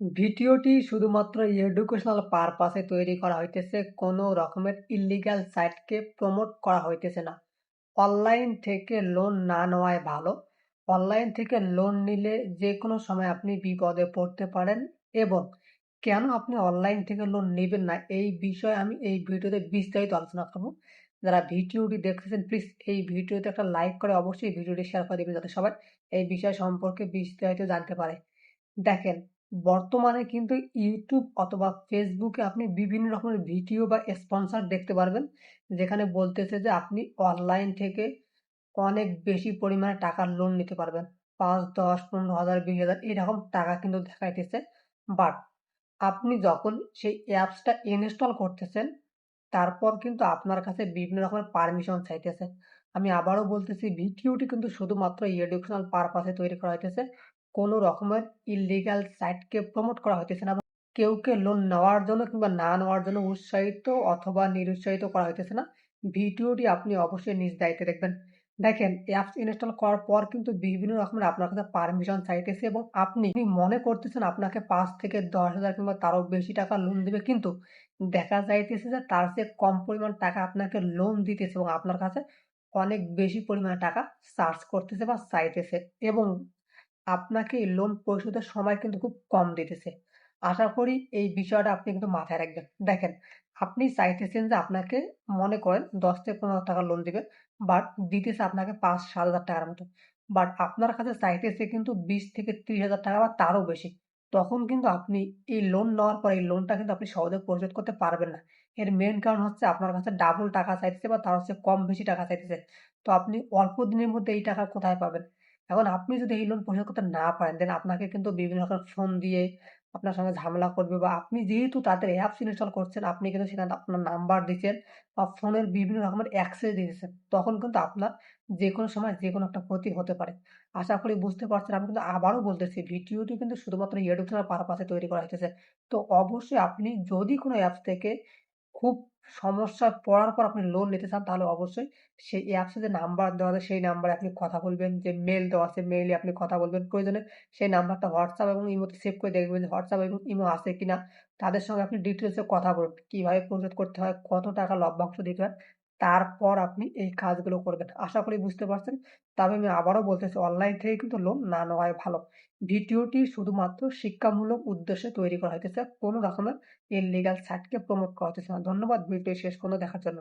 ভিডিওটি শুধুমাত্র এডুকেশনাল পারপাসে তৈরি করা হইতেছে, কোনো রকমের ইল্লিগাল সাইটকে প্রমোট করা হইতেছে না। অনলাইন থেকে লোন না নেওয়াই ভালো। অনলাইন থেকে লোন নিলে যে কোনো সময় আপনি বিপদে পড়তে পারেন এবং কেন আপনি অনলাইন থেকে লোন নেবেন না, এই বিষয়ে আমি এই ভিডিওতে বিস্তারিত আলোচনা করব। যারা ভিডিওটি দেখতেছেন প্লিজ এই ভিডিওতে একটা লাইক করে অবশ্যই ভিডিওটি শেয়ার করে দেবেন যাতে সবাই এই বিষয় সম্পর্কে বিস্তারিত জানতে পারে। দেখেন বর্তমানে কিন্তু ইউটিউব অথবা ফেসবুকে আপনি বিভিন্ন রকমের ভিডিও বা স্পন্সর দেখতে পারবেন। যেখানে বলতেছে যে আপনি অনলাইন থেকে অনেক বেশি পরিমাণে টাকার লোন নিতে পারবেন। পাঁচ, দশ, পনেরো হাজার, বিশ হাজার এরকম টাকা কিন্তু দেখাইতেছে। বাট আপনি যখন সেই অ্যাপসটা ইনস্টল করতেছেন, তারপর কিন্তু আপনার কাছে বিভিন্ন রকমের পারমিশন চাইতেছে। আমি আবারও বলতেছি ভিডিওটি কিন্তু শুধুমাত্র এডুকেশনাল পারপাসে তৈরি করা হইতেছে। কোনো রকমের ইললিগাল সাইটকে প্রমোট করা হইতেছে না কেউকে লোন নেওয়ার জন্য কিংবা না নেওয়ার জন্য উৎসাহিত অথবা নিরুৎসাহিত করা হইতেছে না, ভিডিওটি আপনি অবশ্যই নিজ দায়িত্বে দেখবেন। দেখেন অ্যাপস ইনস্টল করার পর কিন্তু বিভিন্ন রকমের আপনার কাছে পারমিশন চাইতেছে এবং আপনি মনে করতেছেন আপনাকে পাঁচ থেকে দশ হাজার কিংবা তারও বেশি টাকা লোন দেবে, কিন্তু দেখা যাইতেছে যে তার চেয়ে কম পরিমাণ টাকা আপনাকে লোন দিতেছে এবং আপনার কাছে অনেক বেশি পরিমাণে টাকা চার্জ করতেছে বা চাইতেছে এবং আপনাকে লোন পরিশোধের সময় কিন্তু খুব কম দিতেছে। আশা করি এই বিষয়টা আপনি কিন্তু মাথায় রাখবেন। দেখেন, আপনি চাইতেছেন যে আপনাকে মনে করেন দশ থেকে পনেরো টাকা লোন দিবে বাট দিতেছে আপনাকে পাঁচ, সাত হাজার টাকার মতো। বাট আপনার কাছে চাইতেছে কিন্তু বিশ থেকে ত্রিশ হাজার টাকা বা তারও বেশি। তখন কিন্তু আপনি এই লোন নেওয়ার পর এই লোনটা কিন্তু আপনি সহজে পরিশোধ করতে পারবেন না। এর মেন কারণ হচ্ছে আপনার কাছে ডাবল টাকা চাইতেছে বা তার হচ্ছে কম বেশি টাকা চাইতেছে। তো আপনি অল্প দিনের মধ্যে এই টাকা কোথায় পাবেন? এখন আপনি যদি এই লোন পরিশোধ করতে না পারেন দেন আপনাকে কিন্তু বিভিন্ন রকমের ফোন দিয়ে আপনার সঙ্গে ঝামেলা করবে বা আপনি যেহেতু তাদের অ্যাপস ইনস্টল করছেন, আপনি কিন্তু সেখানে আপনার নাম্বার দিচ্ছেন বা ফোনের বিভিন্ন রকমের অ্যাক্সেস দিয়েছেন তখন কিন্তু আপনার যে কোনো সময় যে কোনো একটা ক্ষতি হতে পারে। আশা করি বুঝতে পারছেন, আমি কিন্তু আবারও বলতেছি, ভিডিওটি কিন্তু শুধুমাত্র এডুকেশনাল পারপাসে তৈরি করা হয়েছে তো অবশ্যই আপনি যদি কোনো অ্যাপস থেকে খুব সমস্যায় পড়ার পর আপনি লোন নিতে চান, তাহলে অবশ্যই সেই অ্যাপসে যে নাম্বার দেওয়া আছে, সেই নাম্বারে আপনি কথা বলবেন। যে মেল দেওয়া আছে মেইলে আপনি কথা বলবেন। প্রয়োজনে সেই নাম্বারটা হোয়াটসঅ্যাপ এবং ইমোতে সেভ করে দেখবেন যে হোয়াটসঅ্যাপ এবং ইমো আছে কিনা। তাদের সঙ্গে আপনি ডিটেলসে কথা বলুন কীভাবে পরিশোধ করতে হয়, কত টাকা লভ্যাংশ দিতে হয় তারপর আপনি এই কাজগুলো করবেন। আশা করি বুঝতে পারছেন। তবে আমি আবারও বলতেছি অনলাইন থেকে কিন্তু লোন না নেওয়াই ভালো। ভিডিওটি শুধুমাত্র শিক্ষামূলক উদ্দেশ্যে তৈরি করা হইতেছে। কোনো রকমের ইললিগাল সাইটকে প্রমোট করা হইতেছে না। ধন্যবাদ। ভিডিও শেষ পর্যন্ত দেখার জন্য।